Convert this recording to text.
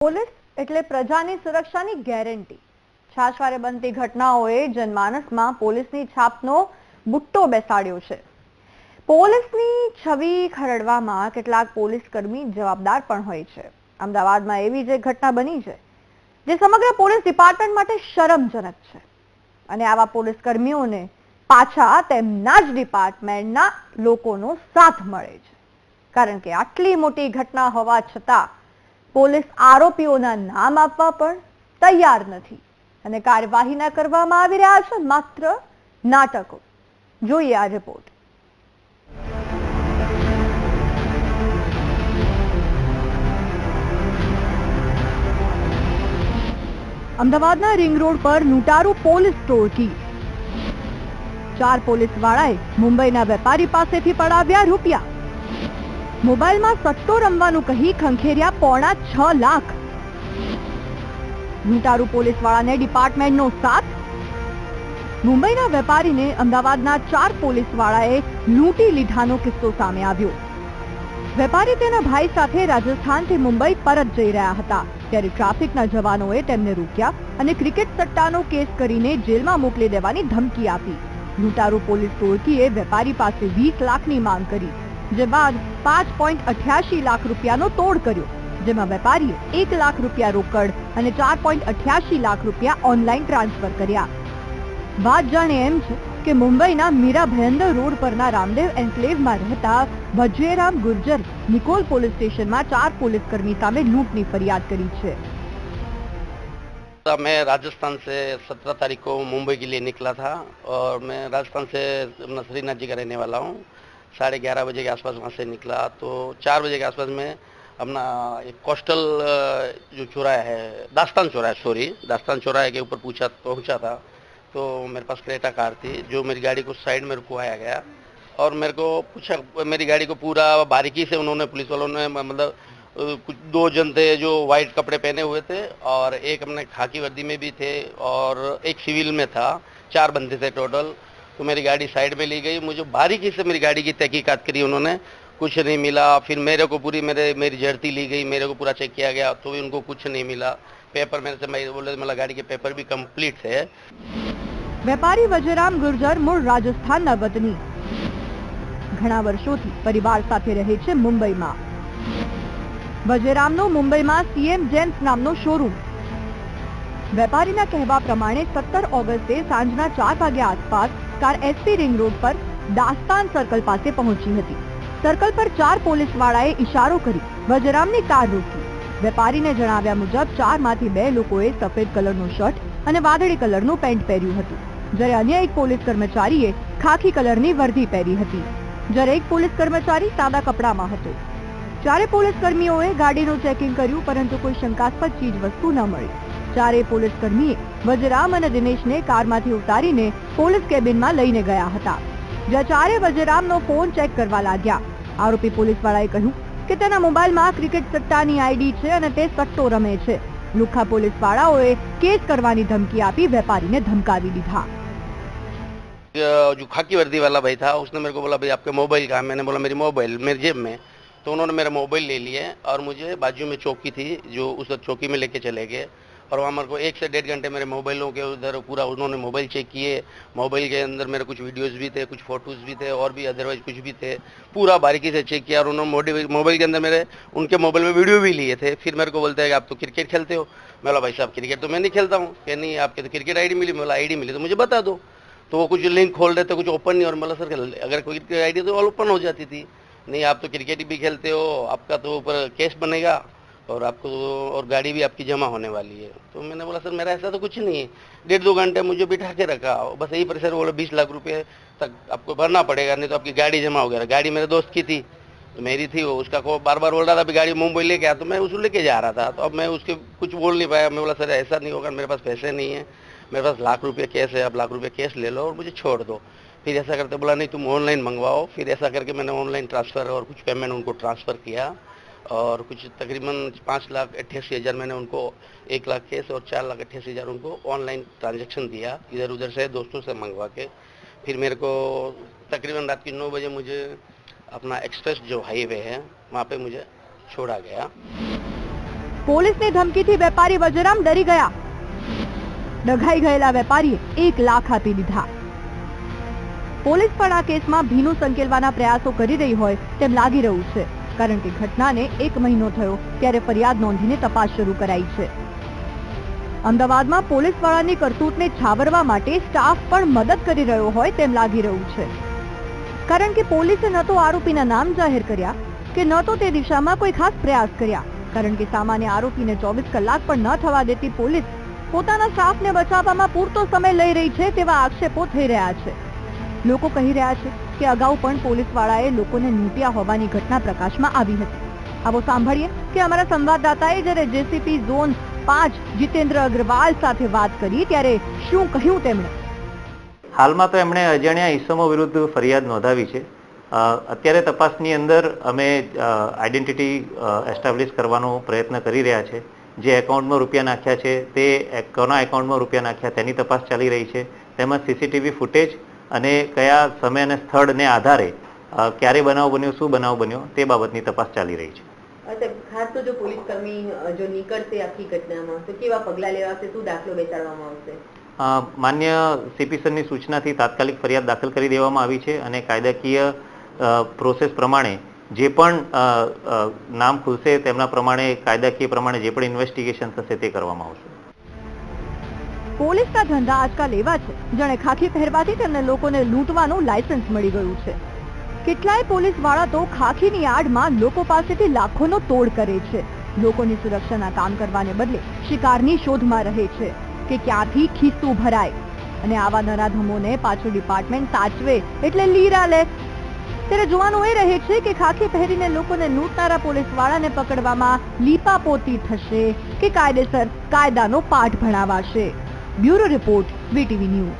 Police એટલે પ્રજાની સુરક્ષાની ગેરંટી. છાશવારે બનતી ઘટનાઓએ જનમાનસમાં પોલીસની છાપનો બુટ્ટો બેસાડ્યો છે. પોલીસની છબી ખરડવામાં કેટલાક પોલીસ કર્મી જવાબદાર પણ હોય છે. અમદાવાદમાં એવી જે ઘટના બની છે, જે સમગ્ર પોલીસ ડિપાર્ટમેન્ટ માટે શરમજનક છે. અને આવા પોલીસ કર્મીઓને પાછા તેમના જ ડિપાર્ટમેન્ટના લોકોનો સાથ મળે છે. કારણ કે આટલી મોટી ઘટના હોવા છતાં પોલીસ આરોપીઓના નામ આપવા પણ તૈયાર નથી અને કાર્યવાહી ના કરવામાં આવી રહ્યા છે, માત્ર નાટકો. જોઈએ આ રિપોર્ટ અમદાવાદના રિંગ રોડ પર લૂંટારૂ પોલીસ ટોળકી. ચાર પોલીસ વાળાએ મુંબઈના વેપારી પાસેથી પડાવ્યા રૂપિયા. મોબાઈલમાં સટ્ટો રમવાનું કહી ખંખેર્યા પોણા છ લાખ. લૂંટારૂ પોલીસ વાળાને ડિપાર્ટમેન્ટનો સાથ? મુંબઈના વેપારીને અમદાવાદના ચાર પોલીસ વાળાએ લૂંટી લીધાનો કિસ્સો સામે આવ્યો. વેપારી તેના ભાઈ સાથે રાજસ્થાનથી મુંબઈ પરત જઈ રહ્યા હતા. ત્યારે ટ્રાફિકના જવાનોએ તેમને રોક્યા અને ક્રિકેટ સટ્ટાનો કેસ કરીને જેલમાં મોકલી દેવાની ધમકી આપી. લૂંટારૂ પોલીસ ટોળકીએ વેપારી પાસે વીસ લાખની માંગ કરી. જે બાદ પાંચ પોઈન્ટ અઠ્યાસી લાખ રૂપિયાનો તોડ કર્યો જેમાં વેપારીએ એક લાખ રૂપિયા રોકડ અને ચાર પોઈન્ટ અઠ્યાસી લાખ રૂપિયા ઓનલાઈન ટ્રાન્સફર કર્યા વાત જાણે એમ છે કે મુંબઈના મીરા ભયંદર રોડ પરના રામદેવ એન્કલેવમાં રહેતા ભજેરામ ગુર્જર નિકોલ પોલીસ સ્ટેશનમાં ચાર પોલીસ કર્મી સામે લૂંટની ફરિયાદ કરી છે मैं राजस्थान से सत्रह तारीख को मुंबई के लिए निकला था और मैं राजस्थान से अपना श्रीनाथ जी का रहने वाला हूँ साढ़े ग्यारह बजे के आसपास वहाँ से निकला। तो चार बजे के आसपास में अपना एक कोस्टल जो चौराहा है, दास्तान चौराहा सॉरी दास्तान चौराहे के ऊपर पूछा, पहुँचा था। तो मेरे पास क्रेटा कार थी, जो मेरी गाड़ी को साइड में रुकवाया गया और मेरे को पूछा, मेरी गाड़ी को पूरा बारीकी से उन्होंने, पुलिस वालों ने मतलब कुछ दो जन थे जो वाइट कपड़े पहने हुए थे और एक अपने खाकी वर्दी में भी थे और एक सिविल में था, चार बंदे थे टोटल। तो मेरी गाड़ी साइड में ली गई मुझे बारीकी से मेरी गाड़ी की तहकीकात करी उन्होंने कुछ नहीं मिला फिर मेरे को पूरी मेरे मेरी जड़ती ली गई मेरे को पूरा चेक किया गया तो भी उनको कुछ नहीं मिला पेपर मेरे से मैं बोले मतलब गाड़ी के पेपर भी कंप्लीट थे વેપારી વજરામ ગુર્જર મૂળ રાજસ્થાનના વતની ઘણા વર્ષોથી પરિવાર સાથે રહે છે મુંબઈમાં વજરામનો મુંબઈમાં સીએમ જેન્સ નામનો શોરૂમ વેપારીના કહેવા પ્રમાણે સત્તર ઓગસ્ટે સાંજના ચાર વાગ્યા આસપાસ કાર એસપી રિંગ રોડ પર દાસ્તાન સર્કલ પાસે પહોંચી હતી. સર્કલ પર ચાર પોલીસ વાળાએ ઇશારો કરી વજરામની કાર રોકી. વેપારીને જણાવ્યા મુજબ ચારમાંથી બે લોકોએ સફેદ કલરનું શર્ટ અને વાદળી કલરનું પેન્ટ પહેર્યું હતું. જ્યારે અન્ય એક પોલીસ કર્મચારીએ ખાખી કલરની વર્દી પહેરી હતી. જ્યારે એક પોલીસ કર્મચારી સાદા કપડામાં હતો. ચારે પોલીસ કર્મીઓએ ગાડીનું ચેકિંગ કર્યું પરંતુ કોઈ શંકાસ્પદ ચીજ વસ્તુ ન મળી. ચારે પોલીસ કર્મીએ વજરામ અને દિનેશને કારમાંથી ઉતારીને પોલીસ કેબિનમાં લઈને ગયા હતા જ્યાં ચારે વજરામનો ફોન ચેક કરવા લાગ્યા આરોપી પોલીસવાળાએ કહ્યું કે તેના મોબાઈલમાં ક્રિકેટ સટ્ટાની આઈડી છે અને તે સટ્ટો રમે છે લુખ્ખા પોલીસવાળાઓએ કેસ કરવાની ધમકી આપી વેપારીને ધમકાવી દીધા अ, जो खाकी वर्दी वाला भाई था उसने मेरे को बोला भाई आपके मोबाइल कहाँ है? मैंने बोला मेरी मोबाइल मेरी जेब में तो उन्होंने मेरा मोबाइल ले लिए और मुझे बाजू में चौकी थी जो उस चौकी में लेके चले गए और वहाँ मेरे को एक से डेढ़ घंटे मेरे मोबाइलों के उधर पूरा उन्होंने मोबाइल चेक किए। मोबाइल के अंदर मेरे कुछ वीडियोस भी थे, कुछ फ़ोटोज़ भी थे और भी अदरवाइज़ कुछ भी थे। पूरा बारीकी से चेक किया और उन्होंने मोबाइल के अंदर मेरे उनके मोबाइल में वीडियो भी लिए थे। फिर मेरे को बोलते हैं कि आप तो क्रिकेट खेलते हो। मैं भाई साहब, क्रिकेट तो मैं नहीं खेलता हूँ। कि नहीं, आपके तो क्रिकेट आईडी मिली, मैं आई मिली तो मुझे बता दो। तो वो कुछ लिंक खोल रहे थे कुछ ओपन नहीं, और मतलब सर, अगर कोई आईडी तो ओपन हो जाती थी। नहीं, आप तो क्रिकेट भी खेलते हो, आपका तो ऊपर केस बनेगा। और आपको और गाड़ी भी आपकी जमा होने वाली है। तो मैंने बोला, सर, मेरा ऐसा तो कुछ नहीं है। डेढ़ दो घंटे मुझे बिठा के रखा। बस यही प्रेशर बोला, बीस लाख रुपये तक आपको भरना पड़ेगा, नहीं तो आपकी गाड़ी जमा हो गया। गाड़ी मेरे दोस्त की थी तो मेरी थी वो। उसका को बार बार बोल रहा था, अभी गाड़ी मुंबई लेके आया तो मैं उसको लेके जा रहा था। तो अब मैं उसके कुछ बोल नहीं पाया। मैं बोला, सर, ऐसा नहीं होगा, मेरे पास पैसे नहीं है। मेरे पास लाख रुपये कैश है, आप लाख रुपये कैश ले लो और मुझे छोड़ दो। फिर ऐसा करते बोला, नहीं, तुम ऑनलाइन मंगवाओ। फिर ऐसा करके मैंने ऑनलाइन ट्रांसफ़र और कुछ पेमेंट उनको ट्रांसफ़र किया। और कुछ तकरीबन पाँच लाख अट्ठासी हज़ार मैंने उनको एक लाख कैश और चार लाख अट्ठासी हज़ार उनको ऑनलाइन ट्रांजैक्शन दिया इधर उधर से दोस्तों से मंगवा के फिर मेरे को तकरीबन रात की नौ बजे मुझे अपना एक्सप्रेस जो हाईवे है वहाँ पे मुझे छोड़ा गया પોલીસની ધમકીથી વેપારી વજરામ ડરી ગયા ડઘાઈ ગયેલા વેપારીએ એક લાખ આપી દીધા પોલીસ પણ આ કેસમાં ભીનું સંકેલવાના પ્રયાસો કરી રહી હોય તેમ લાગી રહ્યું છે કારણ કે ઘટનાને એક મહિનો થયો ત્યારે ફરિયાદ નોંધીને તપાસ શરૂ કરાઈ છે. અમદાવાદમાં પોલીસવાળાની કરતૂતને છાવરવા માટે સ્ટાફ પણ મદદ કરી રહ્યો હોય તેમ લાગી રહ્યું છે. કારણ કે પોલીસે ન તો આરોપીના નામ જાહેર કર્યા કે ન તો તે દિશામાં કોઈ ખાસ પ્રયાસ કર્યા. કારણ કે સામાન્ય આરોપીને ચોવીસ કલાક પણ ન થવા દેતી પોલીસ પોતાના સ્ટાફને બચાવવામાં પૂરતો સમય લઈ રહી છે તેવા આક્ષેપો થઈ રહ્યા છે. લોકો કહી રહ્યા છે કે અગાઉ પણ પોલીસવાળાએ લોકોને લૂંટ્યા હોવાની ઘટના પ્રકાશમાં આવી હતી. આવો સાંભળીએ કે અમારા સંવાદદાતાએ જ્યારે જેસીપી ઝોન પાંચ જીતેન્દ્ર અગ્રવાલ સાથે વાત કરી ત્યારે શું કહ્યું તેમણે? હાલમાં તો એમણે અજાણ્યા ઈસમો વિરુદ્ધ ફરિયાદ નોંધાવી છે. અત્યારે તપાસની અંદર અમે આઈડેન્ટિટી એસ્ટાબ્લિશ કરવાનો પ્રયત્ન કરી રહ્યા છે. જે એકાઉન્ટમાં રૂપિયા નાખ્યા છે તે કોના એકાઉન્ટમાં રૂપિયા નાખ્યા તેની તપાસ ચાલી રહી છે. તેમજ સીસીટીવી ફૂટેજ અને કયા સમય અને સ્થળને આધારે ક્યારે બનાવ બન્યો શું બનાવ બન્યો તે બાબતની તપાસ ચાલી રહી છે. ખાસ તો જો પોલીસ કર્મી જો નીકળશે આખી ઘટનામાં તો કેવા પગલાં લેવાશે શું દાખલો બેસાડવામાં આવશે? માન્ય સીપી સરની સૂચનાથી તાત્કાલિક ફરિયાદ દાખલ કરી દેવામાં આવી છે અને કાયદાકીય પ્રોસેસ પ્રમાણે જે પણ નામ ખુલશે તેમના પ્રમાણે કાયદાકીય પ્રમાણે જે પણ ઇન્વેસ્ટિગેશન થશે તે કરવામાં આવશે. પોલીસના ધંધા આજકાલ એવા છે? જાણે ખાખી પહેરવાથી તેમને લોકોને લૂંટવાનું લાયસન્સ મળી ગયું છે. કેટલાય પોલીસવાળા તો ખાખીની આડમાં લોકો પાસેથી લાખોનો તોડ કરે છે. લોકોની સુરક્ષાના કામ કરવાને બદલે શિકારની શોધમાં રહે છે કે ક્યાંથી ખિસ્સું ભરાય. અને આવા નરાધમોને પાછું ડિપાર્ટમેન્ટ સાચવે એટલે લીરા લે. ત્યારે જોવાનું એ રહે છે કે ખાખી પહેરીને લોકોને લૂંટનારા પોલીસ વાળાને પકડવામાં લીપાપોતી થશે કે કાયદેસર કાયદાનો પાઠ ભણાવાશે. Bureau report VTV news